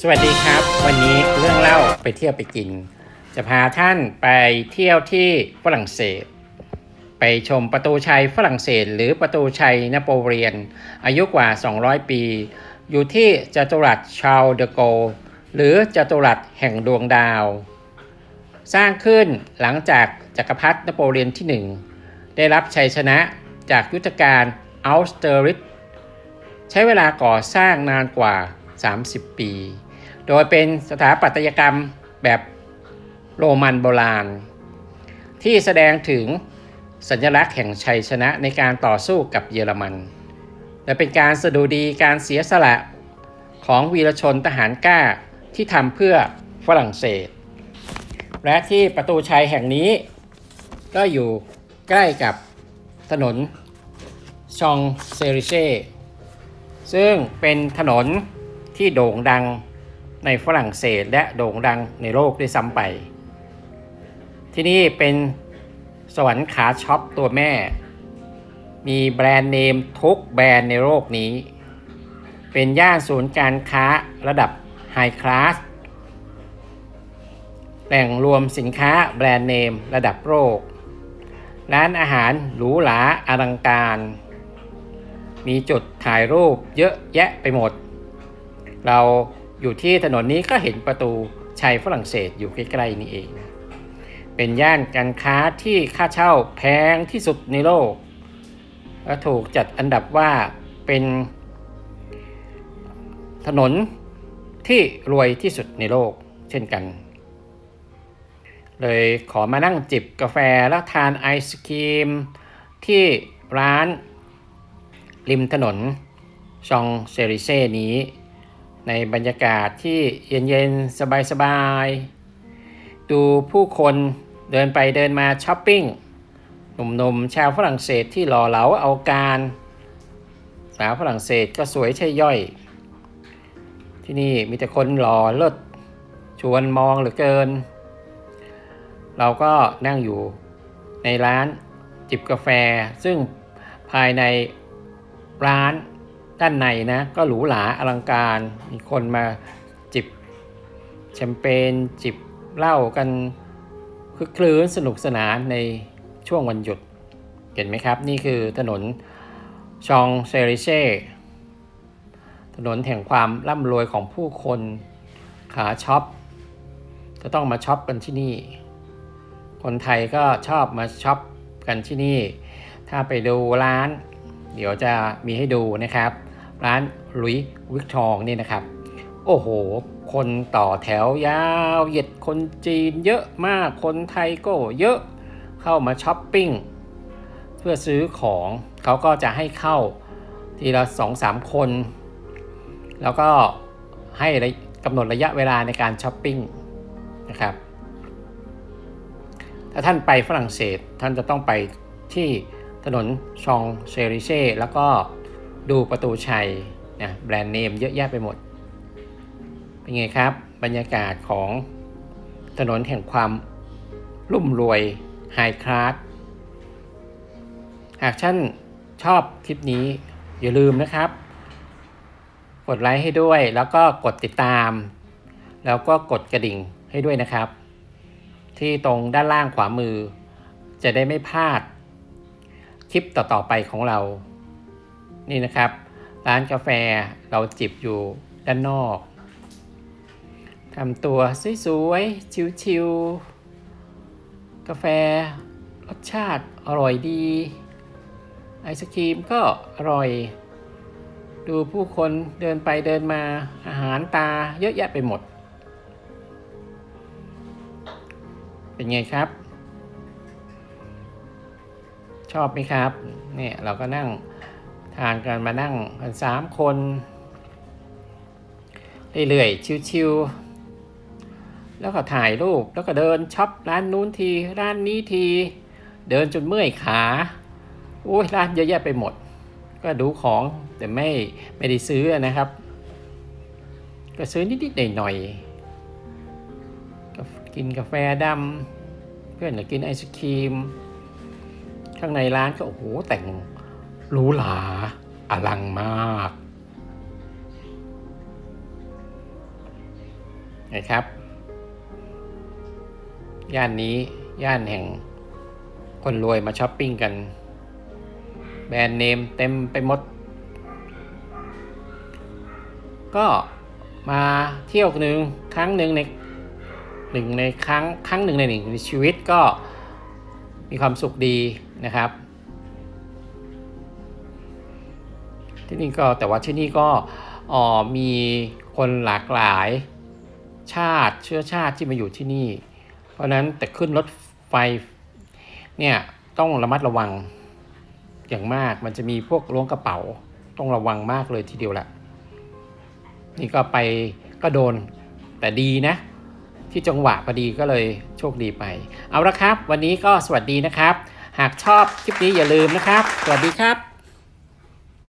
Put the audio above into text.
สวัสดีครับ วันนี้เรื่องเล่าไปเที่ยวไปกิน จะพาท่านไปเที่ยวที่ฝรั่งเศส ไปชมประตูชัยฝรั่งเศส หรือประตูชัยนโปเลียน อายุกว่า 200 ปี อยู่ที่จัตุรัสชาลเดโก หรือจัตุรัสแห่งดวงดาว สร้างขึ้นหลังจากจักรพรรดินโปเลียนที่ 1 ได้รับชัยชนะจากยุทธการอัลสเตอริสใช้เวลาก่อสร้างนานกว่า 30 ปี โดยเป็นสถาปัตยกรรมแบบโรมันโบราณ ที่แสดงถึงสัญลักษณ์แห่งชัยชนะในการต่อสู้กับเยอรมัน และเป็นการสดุดีการเสียสละของวีรชนทหารกล้าที่ทำเพื่อฝรั่งเศส และที่ประตูชัยแห่งนี้ ก็อยู่ใกล้กับถนนชองเซริเช่ซึ่งเป็นถนนที่โด่งดัง ในฝรั่งเศสและโด่งดังในโลกด้วยซ้ำไป ที่นี่เป็นสวรรค์ขาช็อปตัวแม่ มีแบรนด์เนมทุกแบรนด์ในโลกนี้ เป็นย่านศูนย์การค้าระดับไฮคลาสแหล่งรวมสินค้าแบรนด์เนมระดับโลก ร้านอาหารหรูหราอลังการ มีจุดถ่ายรูปเยอะแยะไปหมด เรา อยู่ที่ถนนนี้ก็เห็นประตูชัยฝรั่งเศสอยู่ใกล้ๆนี่เองเป็นย่านการค้าที่ค่าเช่าแพงที่สุดในโลก และถูกจัดอันดับว่าเป็น ถนนที่รวยที่สุดในโลกเช่นกัน เลยขอมานั่งจิบกาแฟแล้วทานไอศครีม ที่ร้านริมถนนชองเซริเซ่นี้ ในบรรยากาศที่เย็นๆ สบายๆ ดูผู้คนเดินไปเดินมาช้อปปิ้ง หนุ่มๆ ชาวฝรั่งเศสที่หล่อเหลาเอาการ สาวฝรั่งเศสก็สวยใช่ย่อย ที่นี่มีแต่คนหล่อเลิศชวนมองเหลือเกิน เราก็นั่งอยู่ในร้านจิบกาแฟ ซึ่งภายในร้าน ด้านในนะก็หรูหราอลังการ มีคนมาจิบแชมเปญจิบเหล้ากันคึกคลื้นสนุกสนานในช่วงวันหยุด เห็นไหมครับ นี่คือถนนชองเซริเช่ถนนแห่งความร่ำรวยของผู้คนขาช็อปก็ต้องมาช็อปกันที่นี่ คนไทยก็ชอบมาช็อปกันที่นี่ ถ้าไปดูร้าน เดี๋ยวจะมีให้ดูนะครับ ร้านลุยวิกทองนี่นะครับ โอ้โห คนต่อแถวยาวเหยียดคนจีนเยอะมากคนไทยก็เยอะเข้ามาช้อปปิ้งเพื่อซื้อของเขาก็จะให้เข้าทีละสองสามคน แล้วก็ให้กำหนดระยะเวลาในการช้อปปิ้งนะครับถ้าท่านไปฝรั่งเศสท่านจะต้องไปที่ถนนชองเชริเช่แล้วก็ ดูประตูชัยนะแบรนด์เนมเยอะแยะไปหมด เป็นไงครับ บรรยากาศของถนนแห่งความรุ่มรวยไฮคลาสหากท่านชอบคลิปนี้อย่าลืมนะครับ กดไลค์ให้ด้วยแล้วก็กดติดตาม แล้วก็กดกระดิ่งให้ด้วยนะครับ ที่ตรงด้านล่างขวามือ จะได้ไม่พลาดคลิปต่อๆไปของเรา นี่นะครับ ร้านกาแฟเราจิบอยู่ด้านนอกทำตัวสวยๆ ชิวๆ กาแฟรสชาติอร่อยดี ไอศครีมก็อร่อย ดูผู้คนเดินไปเดินมาอาหารตาเยอะแยะไปหมด เป็นไงครับ ชอบไหมครับ เนี่ยเราก็นั่ง ทานกันมานั่งกันสามคน เรื่อยๆ ชิวๆ แล้วก็ถ่ายรูป แล้วก็เดินช็อปร้านนู้นที ร้านนี้ที เดินจนเมื่อยขาโอ้ยร้านเยอะแยะไปหมด ก็ดูของแต่ไม่ไม่ได้ซื้อนะครับ ก็ซื้อนิดๆหน่อยๆก็กินกาแฟดำเพื่อนอยากกินไอศครีม ข้างในร้านก็โอ้โหแต่ง หรูหราอลังมากนะครับ ย่านนี้ย่านแห่งคนรวยมาช้อปปิ้งกัน แบรนด์เนมเต็มไปหมด ก็มาเที่ยวหนึ่งครั้งหนึ่งในหนึ่งในครั้งครั้งหนึ่งในหนึ่งในชีวิตก็มีความสุขดีนะครับ ที่นี่ก็แต่ว่าที่นี่ก็มีคนหลากหลายชาติเชื้อชาติที่มาอยู่ที่นี่ เพราะนั้นแต่ขึ้นรถไฟเนี่ยต้องระมัดระวังอย่างมากมันจะมีพวกล้วงกระเป๋า ต้องระวังมากเลยทีเดียวแหละนี่ก็ไปก็โดนแต่ดีนะ ที่จังหวะพอดีก็เลยโชคดีไป เอาละครับ วันนี้ก็สวัสดีนะครับ หากชอบคลิปนี้อย่าลืมนะครับ สวัสดีครับ